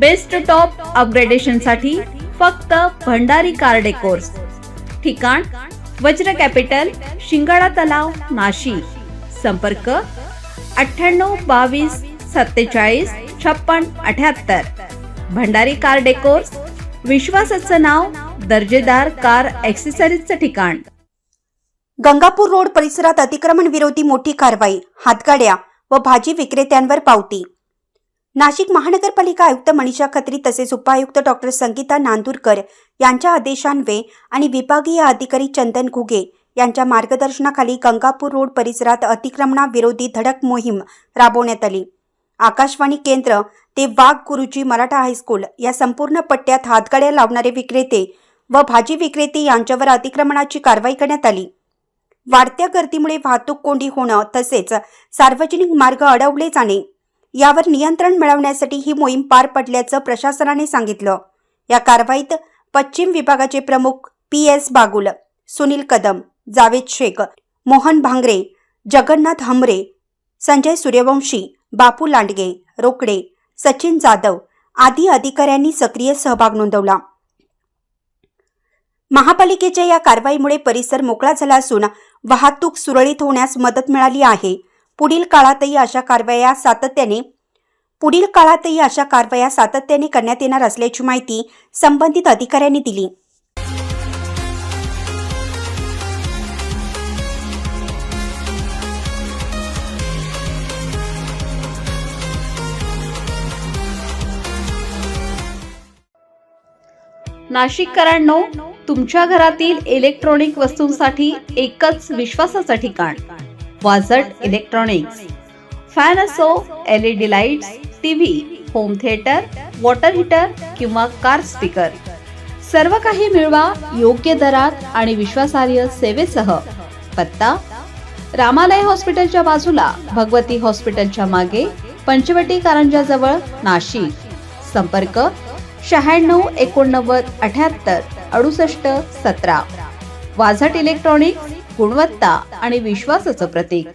Best top अपग्रेडेशनसाठी फक्त Bhandari car decors ठिकाण वज्र capital शिंगाडा तलाव नाशिक. संपर्क अठ्ठ्याण्णव बावीस सत्तेचाळीस छप्पन अठ्याहत्तर. भंडारी कार डेकोर्स विश्वासाचं नाव दर्जेदार कार ॲक्सेसरीजचं ठिकाण. गंगापूर रोड परिसरात अतिक्रमण विरोधी मोठी कारवाई हातगाड्या व भाजी विक्रेत्यांवर पावती. नाशिक महानगरपालिका आयुक्त मनीषा खत्री तसेच उपायुक्त डॉक्टर संगीता नांदूरकर यांच्या आदेशान्वये आणि विभागीय अधिकारी चंदन घुगे यांच्या मार्गदर्शनाखाली गंगापूर रोड परिसरात अतिक्रमणाविरोधी धडक मोहीम राबवण्यात आली. आकाशवाणी केंद्र ते वाघ गुरुजी मराठा हायस्कूल या संपूर्ण पट्ट्यात हातगाड्या लावणारे विक्रेते व भाजी विक्रेते यांच्यावर अतिक्रमणाची कारवाई करण्यात आली. वाढत्या गर्दीमुळे वाहतूक कोंडी होणं तसेच सार्वजनिक मार्ग अडवले जाणे यावर नियंत्रण मिळवण्यासाठी ही मोहीम पार पडल्याचं प्रशासनाने सांगितलं. या कारवाईत पश्चिम विभागाचे प्रमुख पी एस बागुल सुनील कदम जावेद शेख मोहन भांगरे जगन्नाथ हमरे संजय सूर्यवंशी बापू लांडगे रोकडे सचिन जाधव आदी अधिकाऱ्यांनी सक्रिय सहभाग नोंदवला. महापालिकेच्या या कारवाईमुळे परिसर मोकळा झाला असून वाहतूक सुरळीत होण्यास मदत मिळाली आहे. पुढील काळातही अशा कारवाया सातत्याने पुढील काळातही अशा कारवाया सातत्याने करण्यात येणार असल्याची माहिती संबंधित अधिकाऱ्यांनी दिली. नाशिककरांनो तुमच्या घरातील इलेक्ट्रॉनिक वस्तूंसाठी एकच विश्वासाचं ठिकाण. वाझट इलेक्ट्रॉनिक्स फॅन असो L E D lights T V home theatre water heater किंवा कार स्पीकर. सर्व काही मिळवा योग्य दरात आणि विश्वासार्ह सेवेसह. पत्ता रामालय हॉस्पिटलच्या बाजूला भगवती हॉस्पिटलच्या मागे पंचवटी कारंजाजवळ नाशिक. संपर्क शहाण्णव एकोणनव्वद अठ्याहत्तर अडुसष्ट सतरा. वाझट इलेक्ट्रॉनिक्स गुणवत्ता आणि विश्वासाचं प्रतीक.